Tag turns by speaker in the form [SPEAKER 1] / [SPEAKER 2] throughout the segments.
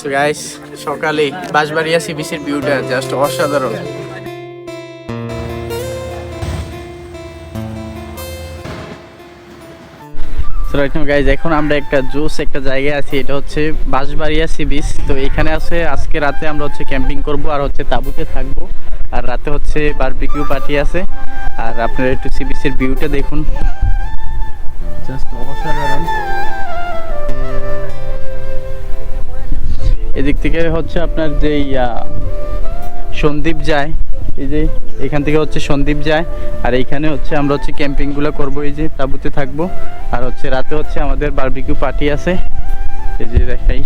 [SPEAKER 1] So guys সকালে Banshbaria C বিচের ভিউটা জাস্ট অসাধারণ। গাইজ এখন আমরা একটা জুস একটা জায়গায় আছি, এটা হচ্ছে বাঁশবাড়িয়া সি বিচ তো এখানে আছে, আজকে রাতে আমরা হচ্ছে ক্যাম্পিং করব আর হচ্ছে তাঁবুতে থাকব। আর রাতে হচ্ছে বারবিকিউ পার্টি আছে। আর আপনারা একটু সি বিচের ভিউটা দেখুন। জাস্ট অসাধারণ। এদিক থেকে হচ্ছে আপনার যে সন্দীপ যায় এই যে এখান থেকে হচ্ছে সন্দীপ যায় আর এইখানে হচ্ছে আমরা হচ্ছে ক্যাম্পিংগুলো করব এই যে তাঁবুতে থাকব আর হচ্ছে রাতে হচ্ছে আমাদের বারবিকিউ পার্টি আছে এই যে দেখাই।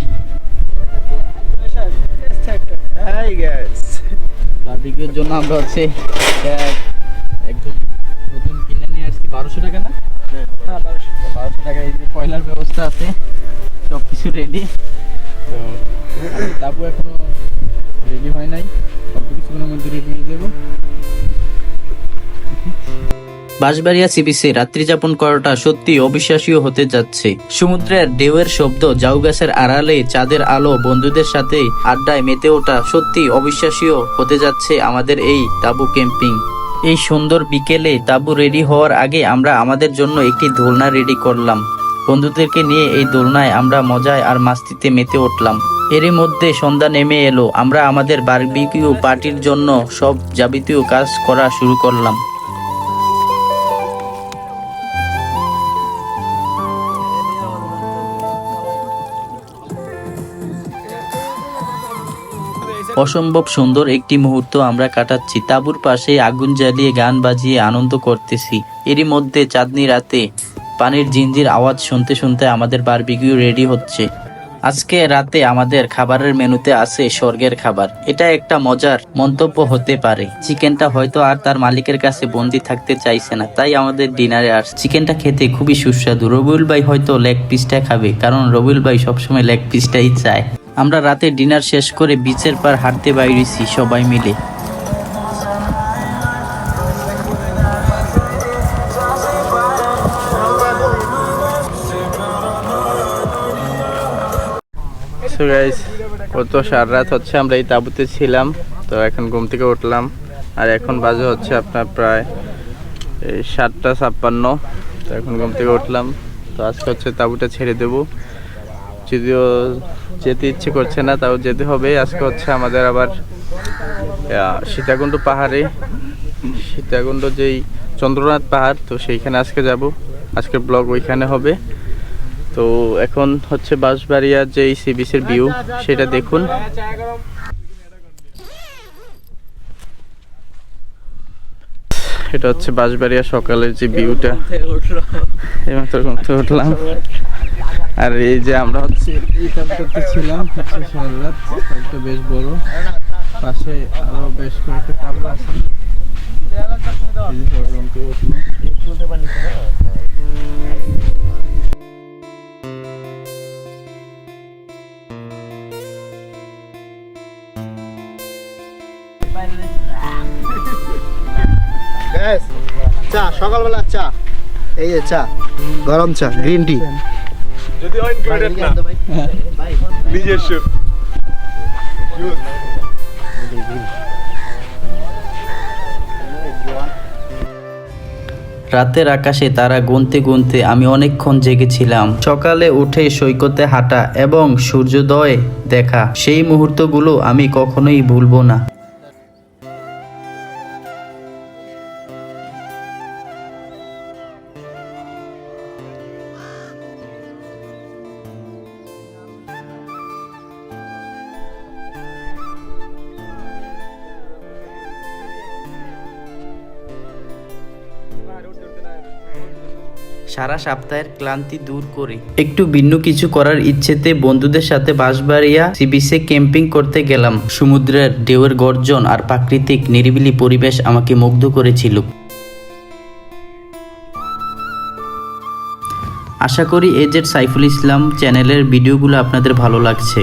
[SPEAKER 1] বারবিকিউর জন্য আমরা হচ্ছে এক- একদম নতুন কিনে নিয়ে আসছি বারোশো টাকা না? বারোশো। টাকা এই যে পয়লার ব্যবস্থা আছে সব কিছু রেডি তো আমি এখনও রেডি হয় নাই। অল্প মধ্যে রেডি হয়ে যাব।
[SPEAKER 2] বাঁশবাড়িয়া সি বিচে রাত্রিযাপন করাটা সত্যি অবিশ্বাসীয় হতে যাচ্ছে। সমুদ্রের ঢেউয়ের শব্দ, জাউ গাছের আড়ালে চাঁদের আলো, বন্ধুদের সাথে আড্ডায় মেতে ওঠা সত্যি অবিশ্বাসীয় হতে যাচ্ছে আমাদের এই তাবু ক্যাম্পিং। এই সুন্দর বিকেলে তাবু রেডি হওয়ার আগে আমরা আমাদের জন্য একটি দোলনা রেডি করলাম। বন্ধুদেরকে নিয়ে এই দোলনায় আমরা মজায় আর মাস্তিতে মেতে উঠলাম। এরই মধ্যে সন্ধ্যা নেমে এলো। আমরা আমাদের বারবিকিউ পার্টির জন্য সব যাবতীয় কাজ করা শুরু করলাম। অসম্ভব সুন্দর একটি মুহূর্ত আমরা কাটাচ্ছি। তাঁবুর পাশে আগুন জ্বালিয়ে গান বাজিয়ে আনন্দ করতেছি। এরই মধ্যে চাঁদনি রাতে পানির জিঞ্জির আওয়াজ শুনতে শুনতে আমাদের বারবিকিউ রেডি হচ্ছে। আজকে রাতে আমাদের খাবারের মেনুতে আছে স্বর্গের খাবার। এটা একটা মজার মন্তব্য হতে পারে। চিকেনটা হয়তো আর তার মালিকের কাছে বন্দি থাকতে চাইছে না, তাই আমাদের ডিনারে আর চিকেনটা খেতে খুবই সুস্বাদু। রবিউল ভাই হয়তো লেগ পিসটা খাবে, কারণ রবিউল ভাই সবসময় লেগ পিসটাই চায়। আমরা রাতে ডিনার শেষ করে বিচের পার হাঁটতে বাইরেছি সবাই মিলে।
[SPEAKER 1] সো গাইস কত সার রাত হচ্ছে, আমরা এই তাঁবুতে ছিলাম। তো এখন ঘুম থেকে উঠলাম। আর এখন বাজে হচ্ছে আপনার প্রায় এই সাতটা ছাপ্পান্ন। তো এখন ঘুম থেকে উঠলাম। তো আজকে হচ্ছে তাঁবুটা ছেড়ে দেবো। যদিও যেতে ইচ্ছে করছে না, তাও যেতে হবে। আজকে হচ্ছে আমাদের আবার সীতাকুণ্ড পাহাড়ে, সীতাকুণ্ড যেই চন্দ্রনাথ পাহাড়, তো সেইখানে আজকে যাব। আজকের ব্লগ ওইখানে হবে। তো এখন হচ্ছে বাঁশবাড়িয়ার যে সি বিচের ভিউ সেটা দেখুন। এটা হচ্ছে বাঁশবাড়িয়া সকালের যে ভিউটা এইমাত্র থেকে উঠলাম। আর এই যে আমরা হচ্ছে এই তাবটাতে ছিলাম রাত বেশ বড়। পাশে আরও বেশ কয়েকটা তাবু আছে।
[SPEAKER 3] চা সকালবেলা চা। এই যে চা গরম চা গ্রিন টি।
[SPEAKER 4] যদি ইনক্লুডেড না। নিজস্ব
[SPEAKER 2] রাতের আকাশে তারা গুনতে গুনতে আমি অনেকক্ষণ জেগেছিলাম। সকালে উঠে সৈকতে হাঁটা এবং সূর্যোদয় দেখা সেই মুহূর্তগুলো আমি কখনোই ভুলবো না। সারা সপ্তাহের ক্লান্তি দূর করে। একটু ভিন্ন কিছু করার ইচ্ছেতে বন্ধুদের সাথে বাঁশবাড়িয়া সিবিসে ক্যাম্পিং করতে গেলাম। সমুদ্রের ঢেউয়ের গর্জন আর প্রাকৃতিক নিরিবিলি পরিবেশ আমাকে মুগ্ধ করেছিল। আশা করি এজেড সাইফুল ইসলাম চ্যানেলের ভিডিওগুলো আপনাদের ভালো লাগছে।